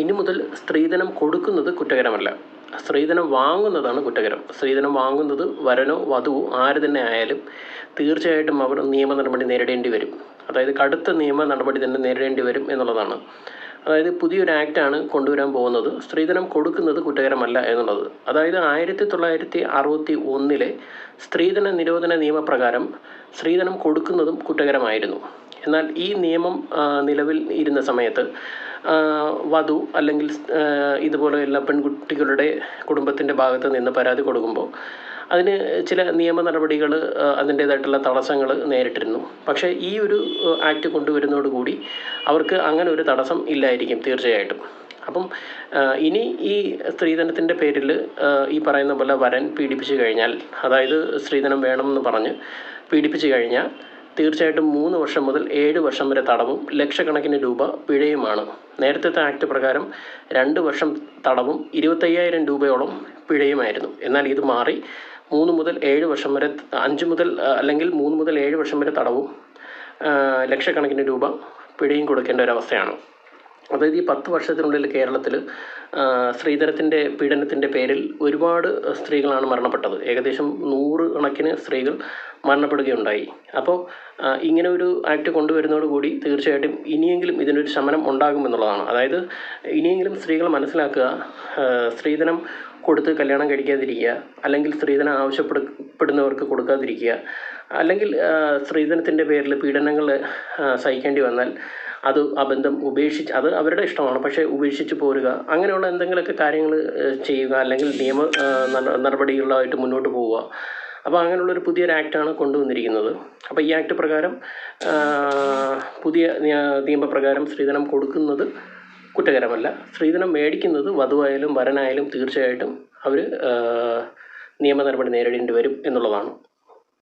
ഇനി മുതൽ സ്ത്രീധനം കൊടുക്കുന്നത് കുറ്റകരമല്ല. സ്ത്രീധനം വാങ്ങുന്നതാണ് കുറ്റകരം. സ്ത്രീധനം വാങ്ങുന്നത് വരനോ വധുവോ ആര് തന്നെ ആയാലും തീർച്ചയായിട്ടും അവർ നിയമ നടപടി നേരിടേണ്ടി വരും. അതായത് കടുത്ത നിയമ നടപടി തന്നെ നേരിടേണ്ടി വരും എന്നുള്ളതാണ്. അതായത് പുതിയൊരു ആക്റ്റാണ് കൊണ്ടുവരാൻ പോകുന്നത്. സ്ത്രീധനം കൊടുക്കുന്നത് കുറ്റകരമല്ല എന്നുള്ളത്. അതായത് ആയിരത്തി തൊള്ളായിരത്തി അറുപത്തി ഒന്നിലെ സ്ത്രീധന നിരോധന നിയമപ്രകാരം സ്ത്രീധനം കൊടുക്കുന്നതും കുറ്റകരമായിരുന്നു. എന്നാൽ ഈ നിയമം നിലവിൽ ഇരുന്ന സമയത്ത് വധു അല്ലെങ്കിൽ ഇതുപോലെയുള്ള പെൺകുട്ടികളുടെ കുടുംബത്തിന്റെ ഭാഗത്ത് നിന്ന് പരാതി കൊടുക്കുമ്പോൾ അതിന് ചില നിയമ നടപടികൾ അതിന്റേതായിട്ടുള്ള തടസ്സങ്ങൾ നേരിട്ടിരുന്നു. പക്ഷേ ഈ ഒരു ആക്ട് കൊണ്ടുവരുന്നതോടുകൂടി അവർക്ക് അങ്ങനെ ഒരു തടസ്സം ഇല്ലായിരിക്കും തീർച്ചയായിട്ടും. അപ്പം ഇനി ഈ സ്ത്രീധനത്തിന്റെ പേരിൽ ഈ പറയുന്ന പോലെ വരൻ പീഡിപ്പിച്ചു കഴിഞ്ഞാൽ അതായത് സ്ത്രീധനം വേണമെന്ന് പറഞ്ഞ് പീഡിപ്പിച്ചു കഴിഞ്ഞാൽ തീർച്ചയായിട്ടും മൂന്ന് വർഷം മുതൽ ഏഴ് വർഷം വരെ തടവും ലക്ഷക്കണക്കിന് രൂപ പിഴയുമാണ്. നേരത്തെ ആക്ട് പ്രകാരം രണ്ട് വർഷം തടവും ഇരുപത്തയ്യായിരം രൂപയോളം പിഴയുമായിരുന്നു. എന്നാൽ ഇത് മാറി മൂന്ന് മുതൽ ഏഴ് വർഷം വരെ അഞ്ച് മുതൽ അല്ലെങ്കിൽ മൂന്ന് മുതൽ ഏഴ് വർഷം വരെ തടവും ലക്ഷക്കണക്കിന് രൂപ പിഴയും കൊടുക്കേണ്ട ഒരവസ്ഥയാണ് അതായത് ഈ പത്ത് വർഷത്തിനുള്ളിൽ കേരളത്തിൽ സ്ത്രീധനത്തിന്റെ പീഡനത്തിന്റെ പേരിൽ ഒരുപാട് സ്ത്രീകളാണ് മരണപ്പെട്ടത്. ഏകദേശം നൂറ് കണക്കിന് സ്ത്രീകൾ മരണപ്പെടുകയുണ്ടായി. അപ്പോൾ ഇങ്ങനെ ഒരു ആക്ട് കൊണ്ടുവരുന്നതോടുകൂടി തീർച്ചയായിട്ടും ഇനിയെങ്കിലും ഇതിനൊരു ശമനം ഉണ്ടാകുമെന്നുള്ളതാണ് അതായത് ഇനിയെങ്കിലും സ്ത്രീകൾ മനസ്സിലാക്കുക സ്ത്രീധനം കൊടുത്ത് കല്യാണം കഴിക്കാതിരിക്കുക അല്ലെങ്കിൽ സ്ത്രീധനം ആവശ്യപ്പെടുന്നവർക്ക് കൊടുക്കാതിരിക്കുക അല്ലെങ്കിൽ സ്ത്രീധനത്തിന്റെ പേരിൽ പീഡനങ്ങൾ സഹിക്കേണ്ടി വന്നാൽ അത് ആ ബന്ധം ഉപേക്ഷിച്ച് അത് അവരുടെ ഇഷ്ടമാണ്. പക്ഷേ ഉപേക്ഷിച്ച് പോരുക അങ്ങനെയുള്ള എന്തെങ്കിലുമൊക്കെ കാര്യങ്ങൾ ചെയ്യുക അല്ലെങ്കിൽ നിയമ നടപടികളായിട്ട് മുന്നോട്ട് പോവുക. അപ്പോൾ അങ്ങനെയുള്ളൊരു പുതിയൊരു ആക്റ്റാണ് കൊണ്ടുവന്നിരിക്കുന്നത്. അപ്പോൾ ഈ ആക്ട് പ്രകാരം പുതിയ നിയമപ്രകാരം സ്ത്രീധനം കൊടുക്കുന്നത് കുറ്റകരമല്ല. സ്ത്രീധനം മേടിക്കുന്നത് വധുവായാലും വരനായാലും തീർച്ചയായിട്ടും അവർ നിയമ നടപടി നേരിടേണ്ടി വരും എന്നുള്ളതാണ്.